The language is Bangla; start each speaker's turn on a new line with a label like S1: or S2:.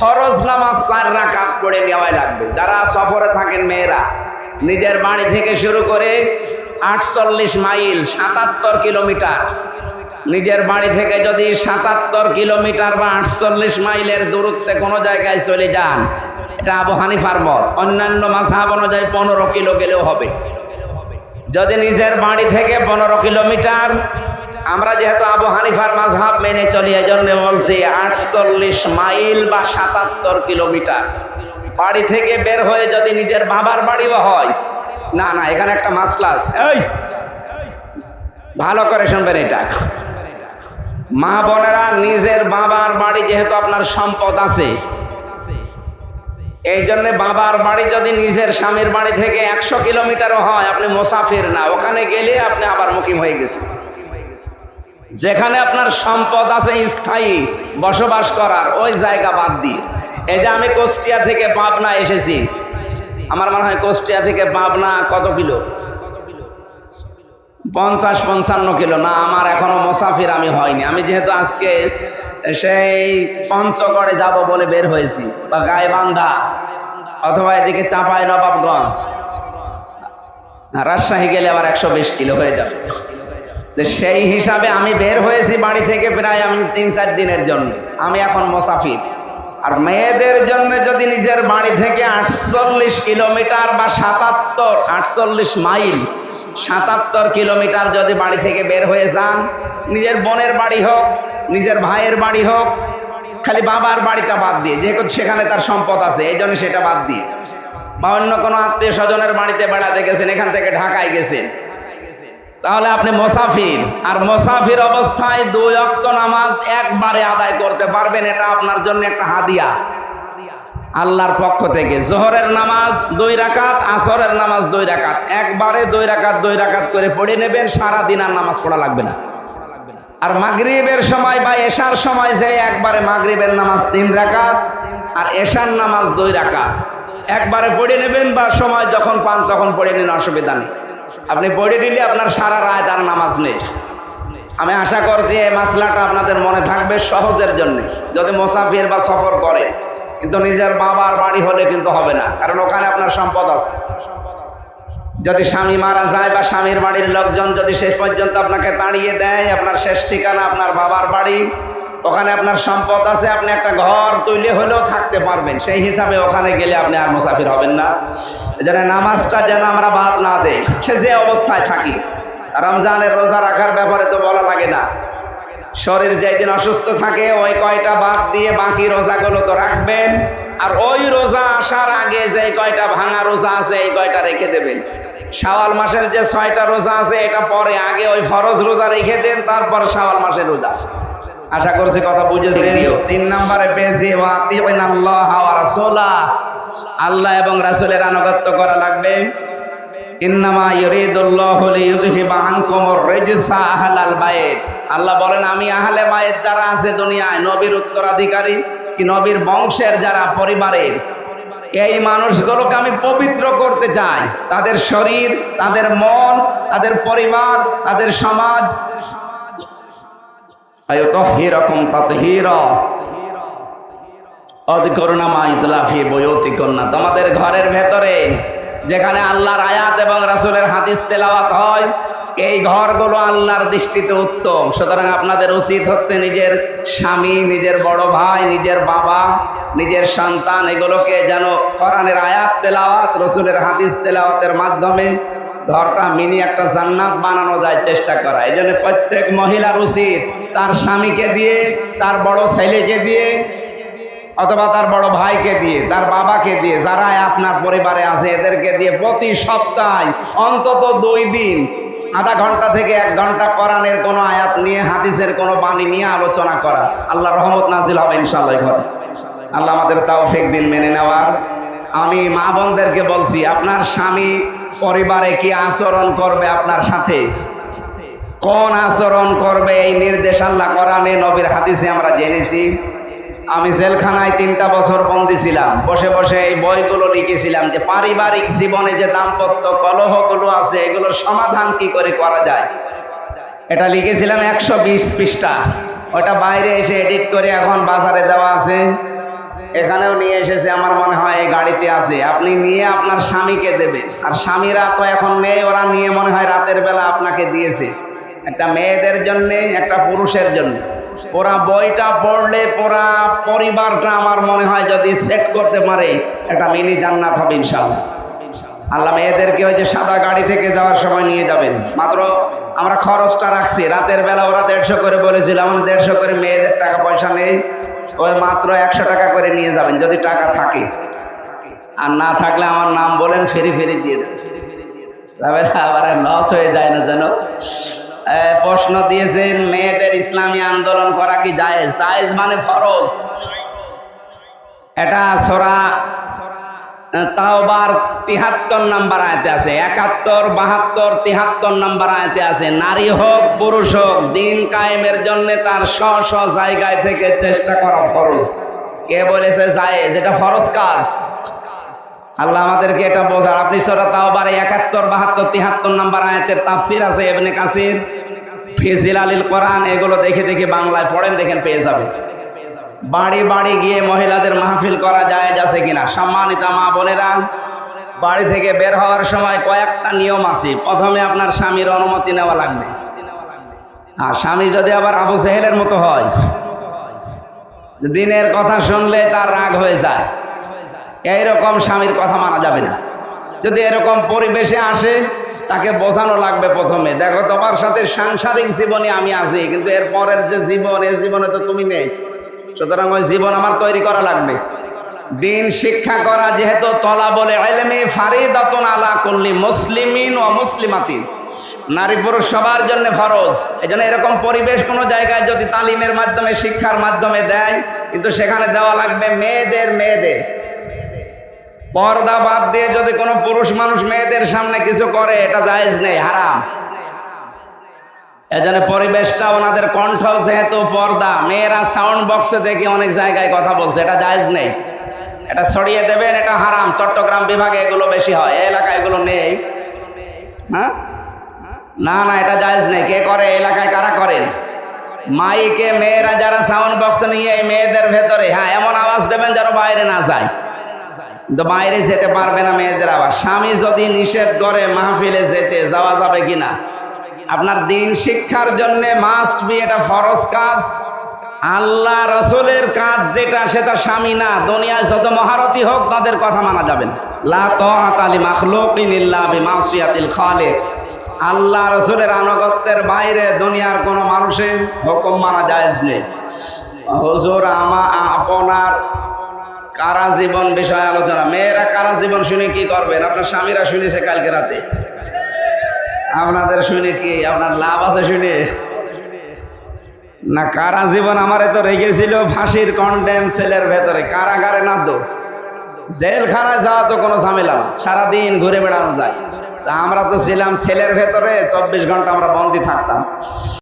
S1: ফরজ নামাজ চার রাকাত পড়ে নেওয়াই লাগবে। যারা সফরে থাকেন মেয়েরা, নিজের বাড়ি থেকে শুরু করে আটচল্লিশ মাইল, সাতাত্তর কিলোমিটার। নিজের বাড়ি থেকে যদি সাতাত্তর কিলোমিটার বা আটচল্লিশ মাইলের দূরত্বে কোনো জায়গায় চলে যান, এটা আবু হানিফার মত। অন্যান্য মাসাব অনুযায়ী পনেরো কিলো গেলেও হবে। যদি নিজের বাড়ি থেকে পনেরো কিলোমিটার আমরা যেহেতু আবু হানিফার মাঝহাব মেনে চলি এই জন্য বলছি আটচল্লিশ মাইল বা সাতাত্তর কিলোমিটার। বাড়ি থেকে বের হয়ে যদি নিজের বাবার বাড়িও হয়, না না, এখানে একটা মাসলাস এই! ভালো করে শুনবেন এটা। মা বোনেরা, নিজের বাবার বাড়ি যেহেতু আপনার সম্পদ আছে এই জন্য বাবার বাড়ি যদি নিজের স্বামীর বাড়ি থেকে একশো কিলোমিটারও হয়, আপনি মোসাফির না। ওখানে গেলে আপনি আবার মুকিম হয়ে গেছেন। যেখানে আপনার সম্পদ আছে স্থায়ী বসবাস করার, ওই জায়গা বাদ দিয়ে। এই যে আমি কুষ্টিয়া থেকে পাবনা এসেছি, আমার মনে হয় কুষ্টিয়া থেকে পাবনা কত কিলো? পঞ্চাশ পঞ্চান্ন কিলো। না, আমার এখনও মোসাফির আমি হয়নি। আমি যেহেতু আজকে সেই পঞ্চগড়ে যাব বলে বের হয়েছি, বা গায়েবান্ধা অথবা এদিকে চাপাই নবাবগঞ্জ। রাজশাহী গেলে আবার একশো বিশ কিলো হয়ে যাবে। তো সেই হিসাবে আমি বের হয়েছি বাড়ি থেকে প্রায় আমি তিন, চার দিনের জন্য। আমি এখন মোসাফির। আর মেয়েদের জন্য যদি নিজের বাড়ি থেকে আটচল্লিশ কিলোমিটার বা সাতাত্তর, আটচল্লিশ মাইল, সাতাত্তর কিলোমিটার যদি বাড়ি থেকে বের হয়ে যান, নিজের বোনের বাড়ি হোক, নিজের ভাইয়ের বাড়ি হোক, খালি বাবার বাড়িটা বাদ দিয়ে, যেহেতু সেখানে তার সম্পদ আছে, এই জন্য সেটা বাদ দিয়ে। বা অন্য কোনো আত্মীয় স্বজনের বাড়িতে বেড়াতে গেছেন, এখান থেকে ঢাকায় গেছেন। তাহলে আপনি মোসাফির। আর মোসাফির অবস্থায় দুই অক্ত নামাজ একবারে আদায় করতে পারবেন, এটা আপনার জন্য একটা হাদিয়া। আল্লাহর পক্ষ থেকে জোহরের নামাজ দুই রাকাত, আসরের নামাজ দুই রাকাত। একবারে দুই রাকাত দুই রাকাত করে পড়ে নেবেন সারা দিন আর নামাজ পড়া লাগবে না। আর মাগরিবের সময় বা এশার সময় যে একবারে মাগরিবের নামাজ তিন রাকাত আর এশার নামাজ দুই রাকাত। একবারে পড়ে নেবেন বা সময় যখন পান তখন পড়ে নিন, অসুবিধা নেই। আপনি পড়ে দিলে আপনার সারা রায় তার নামাজ নেই। আমি আশা করছি এই মাসলাটা আপনাদের মনে থাকবে সহজের জন্য। যদি মোসাফির বা সফর করে, কিন্তু নিজের বাবার বাড়ি হলে কিন্তু হবে না, কারণ ওখানে আপনার সম্পদ আছে। যদি স্বামী মারা যায় বা স্বামীর বাড়ির লোকজন যদি শেষ পর্যন্ত আপনাকে তাড়িয়ে দেয়, আপনার শেষ ঠিকানা আপনার বাবার বাড়ি, ওখানে আপনার সম্পদ আছে, আপনি একটা ঘর তৈরি হলেও থাকতে পারবেন। সেই হিসাবে ওখানে গেলে আপনি আর মুসাফির হবেন না। যেন নামাজটা যেন আমরা বাদ না দেই। সে যে অবস্থায় থাকি, রমজানের রোজা রাখার ব্যাপারে তো বলা লাগে না। শরীর যেদিন অসুস্থ থাকে, ওই কয়টা বাদ দিয়ে বাকি রোজাগুলো তো রাখবেন। আর ওই রোজা আসার আগে যে কয়টা ভাঙা রোজা আছে এই কয়টা রেখে দেবেন? শাওয়াল মাসের যে ছয়টা রোজা আছে এটা পরে আগে ওই ফরজ রোজা রেখে দেন তারপর শাওয়াল মাসের রোজা। আশা করছি কথা বুঝেছেন? তিন নম্বরে পেয়েছি আল্লাহ রাসোলা আল্লাহ এবং রাসুলের আনুগত্য করা লাগবে। ইন্নামা ইউরিদুল্লাহু লিইউযহিবা আনকুমুর রিজসা আহলাল বাইত। আল্লাহ বলেন, আমি আহলে বাইত যারা আছে দুনিয়ায়, নবীর উত্তরাধিকারী কি নবীর বংশের যারা পরিবারের এই মানুষগুলোকে আমি পবিত্র করতে চাই। তাদের শরীর, তাদের মন, তাদের পরিবার, তাদের সমাজ। আয়ুতহিরকম তাতহিরা। অধিকরুণা মাইতলাফি বয়তি কন্যা তোমাদের ঘরের ভেতরে যেখানে আল্লাহর আয়াত এবং রাসুলের হাদিস তেলাওয়াত হয়, এই ঘরগুলো আল্লাহর দৃষ্টিতে উত্তম। সুতরাং আপনাদের উচিত হচ্ছে নিজের স্বামী, নিজের বড় ভাই, নিজের বাবা, নিজের সন্তান, এগুলোকে যেন কোরআনের আয়াত তেলাওয়াত, রসুলের হাদিস তেলাওয়াতের মাধ্যমে ঘরটা মিনি একটা জান্নাত বানানো যায় চেষ্টা করা। এই জন্য প্রত্যেক মহিলার উচিত তার স্বামীকে দিয়ে, তার বড় ছেলেকে দিয়ে অথবা তার বড় ভাইকে দিয়ে, তার বাবাকে দিয়ে যারা আপনার পরিবারে আছে, এদেরকে দিয়ে প্রতি সপ্তাহে, অন্তত দুই দিন, আধা ঘণ্টা থেকে এক ঘণ্টা কোরআনের কোনো আয়াত নিয়ে, হাদিসের কোনো বাণী নিয়ে আলোচনা করা। আল্লাহ রহমত নাজিল হবে ইনশাল্লাহ। আল্লাহ আমাদের তাওফিক দিন মেনে নেওয়ার। আমি মা বোনদেরকে বলছি, আপনার স্বামী পরিবারে কি আচরণ করবে আপনার সাথে? কোন আচরণ করবে? এই নির্দেশ আল্লাহ কোরআনে, নবীর হাদিসে আমরা জেনেছি। আমি জেলখানায় তিনটা বছর বন্দি ছিলাম বসে বসে এই বইগুলো লিখেছিলাম যে পারিবারিক জীবনে যে দাম্পত্য কলহগুলো আছে, এগুলোর সমাধান কি করে করা যায়? এটা লিখেছিলাম একশো বিশ পৃষ্ঠা। ওটা বাইরে এসে এডিট করে এখন বাজারে দেওয়া আছে। এখানেও নিয়ে এসেছে, আমার মনে হয় এই গাড়িতে আছে। আপনি নিয়ে আপনার স্বামীকে দেবেন। আর স্বামীরা তো এখন নেই ওরা নিয়ে মনে হয় রাতের বেলা আপনাকে দিয়েছে। একটা মেয়েদের জন্যে, একটা পুরুষের জন্য। ওরা বইটা পড়লে পুরা পরিবারটা আমার মনে হয় যদি সেট করতে পারে, একটা মিনি জান্নাত হবে ইনশাল্লাহ আল্লাহ মেয়েদেরকে ওই যে সাদা গাড়ি থেকে যাওয়ার সময় নিয়ে যাবেন। মাত্র আমরা খরচটা রাখছি। রাতের বেলা ওরা দেড়শো করে বলেছিল আমার দেড়শো করে মেয়েদের টাকা পয়সা নেই। ওই মাত্র একশো টাকা করে নিয়ে যাবেন, যদি টাকা থাকে। আর না থাকলে আমার নাম বলেন, ফেরি ফেরি দিয়ে দেন। তবে আবার লস হয়ে যায় না যেন। প্রশ্ন দিয়েছেন, মেয়েদের ইসলামী আন্দোলন করা কি যায় জায়েজ মানে ফরজ। এটা সোরা তাওবার তিহাত্তর নাম্বার আয়তে আছে। একাত্তর, বাহাত্তর, তিহাত্তর নাম্বার আয়তে আছে, নারী হোক, পুরুষ হোক, দিন কায়েমের জন্য তার স্ব স্ব জায়গায় থেকে চেষ্টা করা ফরজ। কে বলেছে যায় যেটা ফরজ কাজ। আল্লাহ আমাদেরকে এটা বোঝার আপনি সরা তাওবার একাত্তর, বাহাত্তর, তিহাত্তর নাম্বার আয়াতের তাফসির আছে এবনে কাসির। ফিজিল আলিল কোরআন, এগুলো দেখে দেখে বাংলায় পড়েন, দেখেন পেয়ে যাবে বাড়ি বাড়ি গিয়ে মহিলাদের মাহফিল করা যায় যাচ্ছে কিনা? সম্মানিতা মা বোনেরা, বাড়ি থেকে বের হওয়ার সময় কয়েকটা নিয়ম আছে। প্রথমে আপনার স্বামীর অনুমতি নেওয়া লাগবে। আর স্বামী যদি আবার আবু সেহেলের মতো হয়, দিনের কথা শুনলে তার রাগ হয়ে যায়। এইরকম স্বামীর কথা মানা যাবে না। যদি এরকম পরিবেশে আসে, তাকে বোঝানো লাগবে প্রথমে। দেখো তোমার সাথে সাংসারিক জীবনে আমি আছি, কিন্তু এর পরের যে জীবন, এই জীবনে তো তুমি নেই। সুতরাং ওই জীবন আমার তৈরি করা লাগবে। দিন শিক্ষা করা যেহেতু তলা বলে এলেমে ফারিদাতুন আলা কুল্লি মুসলিমিন ও মুসলিমাতিন নারী পুরুষ সবার জন্য ফরজ। এই জন্য এরকম পরিবেশ কোনো জায়গায় যদি তালিমের মাধ্যমে, শিক্ষার মাধ্যমে দেয়, কিন্তু সেখানে দেওয়া লাগবে মেয়েদের মেয়েদের। পর্দা বাদ দিয়ে যদি কোনো পুরুষ মানুষ মেয়েদের সামনে কিছু করে, এটা জায়েজ নেই, হারাম। এজন্য পরিবেশটা ওনাদের কণ্ঠ যেহেতু পর্দা, মেয়েরা সাউন্ড বক্সে দেখে অনেক জায়গায় কথা বলছে, এটা জায়েজ নেই। এটা ছড়িয়ে দেবেন, এটা হারাম। চট্টগ্রাম বিভাগে এগুলো বেশি হয়, এই এলাকায় এগুলো নেই। হ্যাঁ? না না, এটা জায়েজ নেই। কে করে এলাকায় কারা করেন মাইকে মেয়েরা যারা সাউন্ড বক্স নিয়ে মেয়েদের ভেতরে হ্যাঁ এমন আওয়াজ দেবেন যেন বাইরে না যায়। বাইরে যেতে পারবে না মেয়েদের আবার। স্বামী যদি নিষেধ করে, মাহফিলে যেতে, যাওয়া যাবে কিনা? আপনার দিন শিক্ষার জন্য মাস্ট বি এটা ফরজ কাজ। আল্লাহ রসুলের কাজ যেটা, সেটা স্বামী না। দুনিয়ায় যত মহারতি হোক, তাদের কথা মানা যাবে না। লা আল্লাহ রসুলের আনুগত্যের বাইরে দুনিয়ার কোনো মানুষের হুকুম মানা যায় নেই। হুজুর, আমা, আপনার কারা জীবন বিষয়ে আলোচনা? মেয়েরা কারা জীবন শুনে কি করবেন? আপনার স্বামীরা শুনেছে কালকে রাতে? আপনাদের শুনে কি? আপনার লাভ আছে শুনে? না, কারা জীবন আমারে তো রেখেছিল ফাঁসির কন্ডেম সেলের ভেতরে? কারাগারে না তো? জেলখানায় যাওয়া তো কোনো ঝামেলা না। সারাদিন ঘুরে বেড়ানো যায়। তা আমরা তো ছিলাম সেলের ভেতরে, চব্বিশ ঘণ্টা আমরা বন্দি থাকতাম।